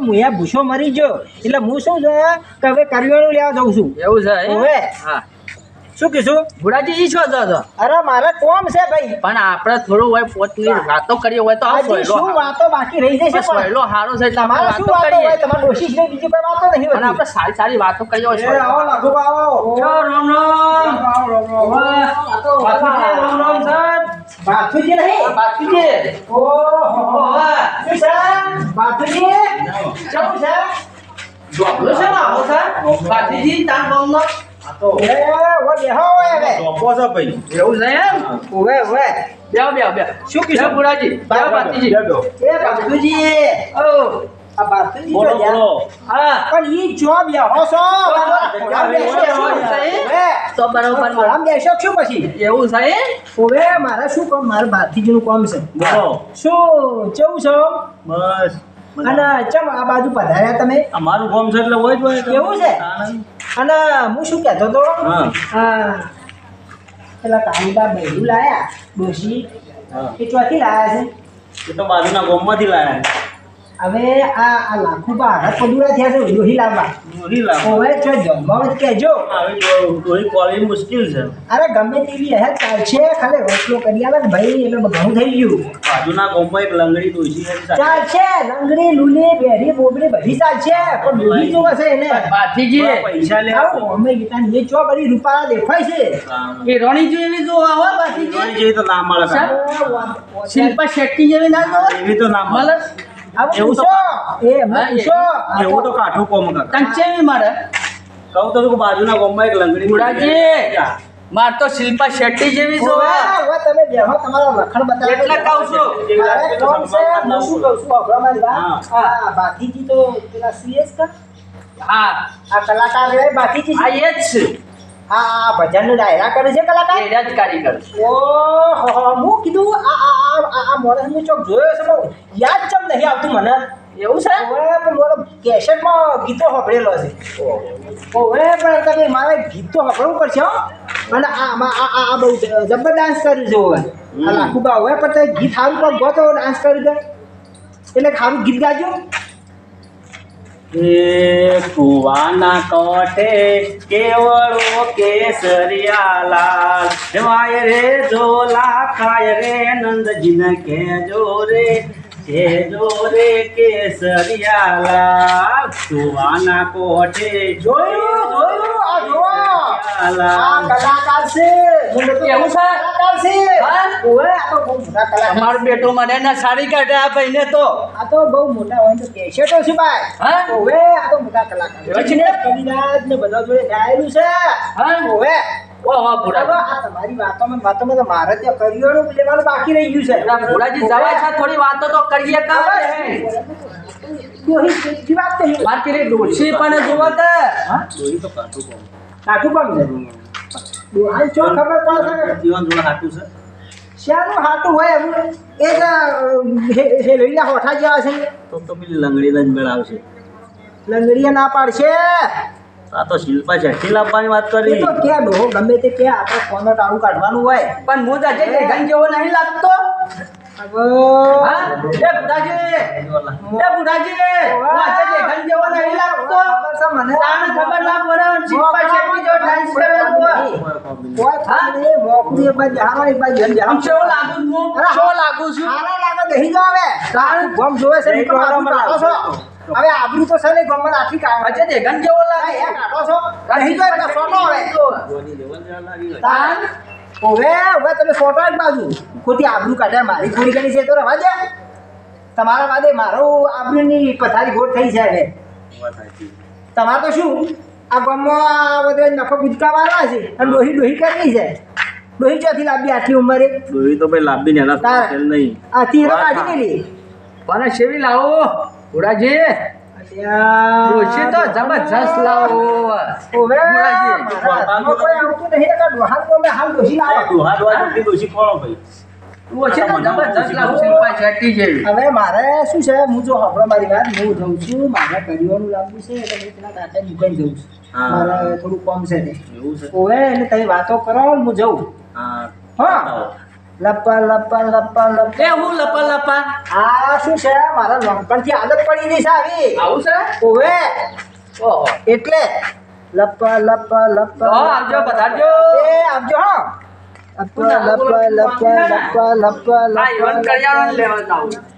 હું એ ભૂસો મરી ગયો. એટલે હું શું છે કે હવે કરિયાણું લેવા જઉં છું. એવું છે હવે. હા. શું કીધું? ભુડાજી ઈ છો તો તો. અરે મારે કોમ છે ભાઈ. પણ આપણે થોડું હોય પોતની વાતો કરીએ હોય તો આવો શું વાતો બાકી રહી જશે સોયલો હારો છે એટલે આપણે તમારે વાતો કરીએ. તમારે કોશિશ નહીં બીજી કોઈ વાતો નહીં અને આપણે સારી સારી વાતો કરીએ હોય. આવો લાખુબા આવો. રામ રામ. રામ. બાપુજી, રામ. રામ સાહેબ. બાથુજી નહીં? આ ઓ હો હો બાથુજી કેવું છે જોબલો છે? એ ઓ બેહો હોય હવે એવું છે એમ? ઓવે ઓવે બેહો, બેહો, બેહો. શું કીધું ભુડાજી? બેહો, બાપુજી. એ બાથુજી ઓ, આ બાથુજી જો યાર. હા. પણ ઈ જો બેહો છો? છે? તો બરોબર. આમ બેસો શું પછી એવું છે ઓવે મારે શું કામ મારે ભાતીજીનું કામ છે શું કેવું છો બસ અને ચમ આ બાજુ પધાર્યા તમે? અમારું ગામ છે એટલે હોય જ હોય. એવું છે? અને હું શું કહેતો હતો? પેલા કાળુબા બૈરું લાયા ડોશી. એ ચોથી લાયા છે? એ તો બાજુના ગામમાંથી લાયા હવે આ આ લાખો બાર પદુરા થયા છે લોહી લાવવા. લોહી લાવો હવે છે જમવા જ કહેજો. લોહી તો કોલી મુશ્કેલ છે. અરે ગમે તેવી હે ચાલશે ખાલી રોટલો કરી આવે ને ભાઈ એટલે ઘણું થઈ ગયું. બાજુના ગામમાં એક લંગડી સાથે. ચાલશે લંગડી લૂલી બેરી બોબડી બધી ચાલશે પણ લોહી જોવે છે એને. થોડા પૈસા લે આવો અમે ગીતા ને ચો બધી રૂપાળા દેખાય છે. એ રોણી જેવી જો આવો બાપુજી. દોરી જેવી તો ના મળે. સર? શિલ્પા શેટ્ટી જેવી ના જો એવી તો ના મળે. એવું તો એ હા, એવું તો કાઠું કોમ તને ચેવી કહું તો છું બાજુના કોમમાં એક લંગડી ભુડાજી. માર તો શિલ્પા શેટ્ટી જેવી ઓવે, તમે બેહો તમારો લખણ બતાવો. એટલે કહું છું. મારે કોણ છે હું શું કહું છું? અભરા વાત. આ તો પેલા CS કા? હા. આ કલાકાર રે આ એ જ છે. હા આ ભજન ડાયરા કરે છે કલાકાર? એ જ કારીગર ઓહો હો, હું કીધું આ આ મોણસ મેં ચોક જોયો છે યાદ ચમ નહીં આવતું મને. એવું છે? ઓવે પણ મારો કેસેટમાં ગીતો સાંભળેલો છે ઓવે પણ તમે મારે ગીતો સાંભળવું પડશે હો. અને આ આમાં આ આ બહુ જબર ડાન્સ કર્યું છે ઓવે આ લાખુબા હવે પણ તમે ગીત સારું પણ ગો તો ડાન્સ કર્યું એટલે સારું ગીત ગાજો. કુવાના કોઠે કેવળો કેસરિયા લાલ જવાય રે ઝોલા, ખાય રે નંદજીને કેજો રે કેજો રે કેસરિયા લાલ કુવાના કોઠે જોયું લાલ કલાકાર છે એવું છે? કલાકાર છે હા? આ તો બહુ મોટા કલાકાર અમારો બેટો મને ના સાડી કાઢે આ ભાઈને તો આ તો બહુ મોટા હોય તો કેસેટો છે ભાઈ હા? આ તો મોટા કલાકાર છે ને? કવિરાજ ને બધા જોડે ગાયેલું છે હા? આ તમારી વાતોમાં વાતોમાં તો મારે ત્યાં કરિયાણું લેવાનું બાકી રહી ગયું છે ભુડાજી જવાય છે થોડી વાતો તો કરીએ કાં દોહી કેટલી વાત પેલી ડોશી પણ જોવા તો તો કાઠું કાઠું પણ છે? દોહાઈ ખબર પડે જીવન જોડે હાટું છે? શાનું હાટું હોય એમ? એ જ હેલડીના હોઠા જેવા છે. તો તો પેલી લંગડીને જ મેળાવશે લંગડીએ ના પાડશે. આ તો શિલ્પા શેઠી લાવવાની વાત કરી. તો ક્યાં ડોહો ગમે તે કે આપણે ફોન ટાળું કાઢવાનું હોય. પણ હું તો લેખન જેવો નહીં લાગતો. હવે નહીં લાગતો ખબર છે મને તાને ખબર ના જો ડાન્સ કરે છે નહીં, નહીં, આબરૂ આબરૂ તો છે ને ગમમાં આટલી કાઢો આજે લેખન જેવો લાગે. કાઢો છો. બેહી જાઓ સોટો હવે. તાન. હવે હવે તમે સોટો એક બાજુ. ખોટી આબરૂ કાઢે મારી થોડી ઘણી છે તો રવા દે. તમારા વાદે મારો આબરૂની પથારી ગોળ થઈ છે હવે. તમારે તો શું? આ ગામમાં આ બધે નફો મારવા છે. અને ડોહી ડોહી કરવી છે. ડોહી ચોથી લાંબી આટલી ઉંમરે? દોરી તો ભાઈ લાંબી ને નહીં. આ તીરો કાઢી મેલી મને શેવી લાવો? બુઢાજી ડોશી તો જબરજસ્ત લાવો ઓવે. કોઈ આવતું નહીં તો હાલ ડોશી લાવો. ખોળો ભાઈ તો જબરજસ્ત લાવો શિલ્પા શેટ્ટી જેવી હવે મારે શું છે હું જો હમણાં મારી વાત હું જઉં છું મારે કરિયાનું લાવવું છે એટલે હું પેલા કાકાની દુકાન જઉં છું હા. મારે થોડું કોમ છે છે એટલે તમે વાતો કરો હું જઉં હા. લપા લપા લપા લપા એ હું લપા લપા આ શું છે? મારા નાનપણથી આદત પડી ગઈ છે આવી. આવું છે? ઓવે. ઓહો. એટલે લપા લપા લપા હા આવજો, બતાજો એ આવજો હા. લપા લપા લપા લપા લપા આ